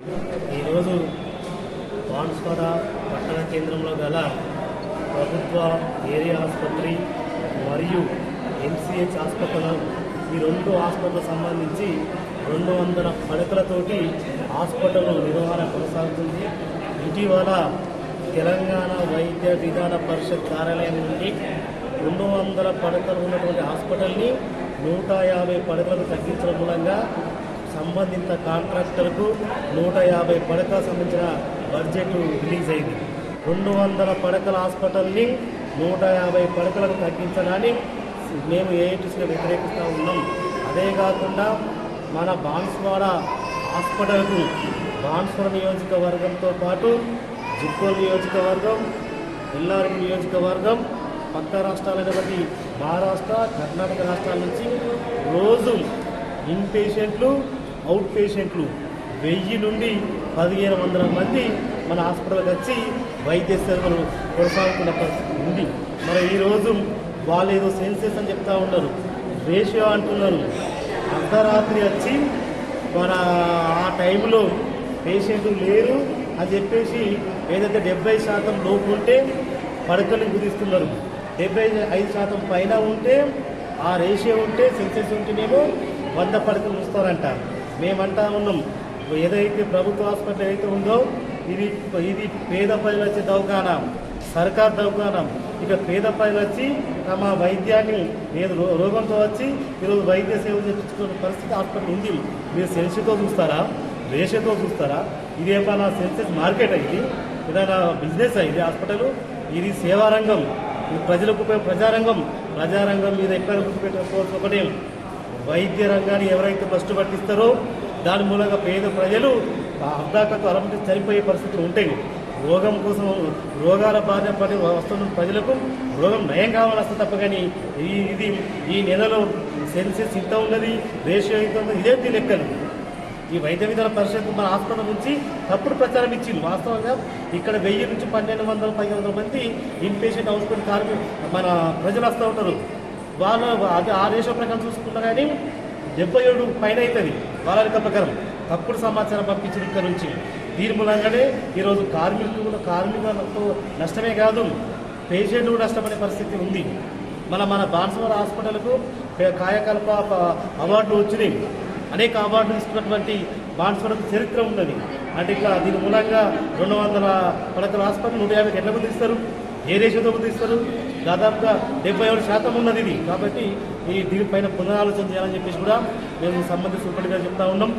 ఈరోజు బాన్స్వాడ పట్టణ కేంద్రంలో గల ప్రభుత్వ ఏరియా ఆసుపత్రి మరియు ఎంసీహెచ్ హాస్పిటల్ ఈ రెండు హాస్పిటల్ సంబంధించి రెండు వందల పడకలతోటి హాస్పిటల్ నిర్వహణ కొనసాగుతుంది. ఇటీవల తెలంగాణ వైద్య విధాన పరిషత్ కార్యాలయం నుండి రెండు వందల పడకలు ఉన్నటువంటి హాస్పిటల్ని నూట యాభై పడకలకు తగ్గించడం మూలంగా సంబంధిత కాంట్రాక్టర్కు నూట యాభై పడకలకు సంబంధించిన బడ్జెట్ రిలీజ్ అయింది. రెండు వందల పడకల హాస్పిటల్ని నూట యాభై పడకలకు తగ్గించడాన్ని మేము ఏఐటీసీగా వ్యతిరేకిస్తూ ఉన్నాం. అదే కాకుండా మన బాన్స్వాడ హాస్పిటల్కు బాన్స్వాడ నియోజకవర్గంతో పాటు జిక్కోల్ నియోజకవర్గం ఎల్లారి నియోజకవర్గం పక్క రాష్ట్రాలైనటువంటి మహారాష్ట్ర కర్ణాటక రాష్ట్రాల నుంచి రోజు ఇన్ పేషెంట్లు అవుట్ పేషెంట్లు వెయ్యి నుండి పదిహేను వందల మంది మన హాస్పిటల్కి వచ్చి వైద్య సేవలు కొనసాగుతున్న పరిస్థితి ఉంది. మరి ఈరోజు వాళ్ళు ఏదో సెన్సెస్ అని చెప్తా ఉన్నారు. రేషియో అంటున్నారు. అర్ధరాత్రి వచ్చి మన ఆ టైంలో పేషెంట్లు లేరు అని చెప్పేసి ఏదైతే డెబ్బై శాతం లోపు ఉంటే పడకలు కుదిస్తున్నారు. డెబ్బై ఐదు శాతం పైన ఉంటే ఆ రేషియో ఉంటే సెన్సెస్ ఉంటేనేమో వంద పడకలు ఉంచుతారంట మేమంటా ఉన్నాం. ఏదైతే ప్రభుత్వ హాస్పిటల్ ఏదైతే ఉందో ఇది ఇది పేద ప్రజలు వచ్చే దవాఖానా సర్కార్ దవాఖానా ఇక పేద ప్రజలు వచ్చి తమ వైద్యాన్ని ఏదో రో- రోగంతో వచ్చి ఈరోజు వైద్య సేవలు చేయించుకునే పరిస్థితి హాస్పిటల్ ఉంది. మీరు సెన్సితో చూస్తారా? రేషతో చూస్తారా? ఇది ఏమైనా సెన్సెస్ మార్కెట్ అయింది. ఏదైనా బిజినెస్ అయింది హాస్పిటల్? ఇది సేవారంగం. ఇది ప్రజలకు ఉపయోగ ప్రజారంగం. ప్రజారంగం మీద ఎక్కడ గుర్తుపెట్టుకోవచ్చు ఒకటే. వైద్య రంగాన్ని ఎవరైతే ఫస్ట్ పట్టిస్తారో దాని మూలంగా పేద ప్రజలు అర్ధాకతో అలమటి చనిపోయే పరిస్థితులు ఉంటాయి. రోగం కోసం రోగాల బాధ పడి వస్తున్న ప్రజలకు రోగం నయం కావాలని తప్ప కానీ ఈ ఇది ఈ నెలలో సెన్సెస్ ఇంత ఉన్నది రేషియో ఇంత ఉన్నది ఇదేంటి లెక్కలు. ఈ వైద్య విధాన పరిషత్ మన హాస్పిటల్ నుంచి తప్పుడు ప్రచారం ఇచ్చింది. వాస్తవంగా ఇక్కడ వెయ్యి నుంచి పన్నెండు వందల పది వందల మంది ఇన్పేషెంట్ హాస్పిటల్ మన ప్రజలు వస్తూ ఉంటారు. వాళ్ళ అది ఆ రేషో ప్రకారం చూసుకున్నా కానీ డెబ్బై ఏడు పైన అవుతుంది. వాళ్ళ లెక్క ప్రకారం తప్పుడు సమాచారం పంపించిన ఇక్కడ నుంచి. దీని మూలంగానే ఈరోజు కార్మికులు కూడా కార్మికులకు నష్టమే కాదు పేషెంట్ కూడా నష్టపడే పరిస్థితి ఉంది. మన మన బాన్సవర హాస్పిటల్కు కాయకల్ప అవార్డులు వచ్చినాయి. అనేక అవార్డులు ఇస్తున్నటువంటి బాన్సవరకు చరిత్ర ఉన్నది. అంటే ఇట్లా దీని మూలంగా రెండు వందల పడకల హాస్పిటల్ నూట యాభైకి ఎట్లా ఇస్తారు ఏ రేషియోతో కుదిస్తారు దాదాపుగా డెబ్బై ఏడు శాతం ఉన్నది ఇది. కాబట్టి ఈ దీనిపైన పునరాలోచన చేయాలని చెప్పేసి కూడా మేము సంబంధిత సూపరింటెండెంట్ చెప్తా ఉన్నాం.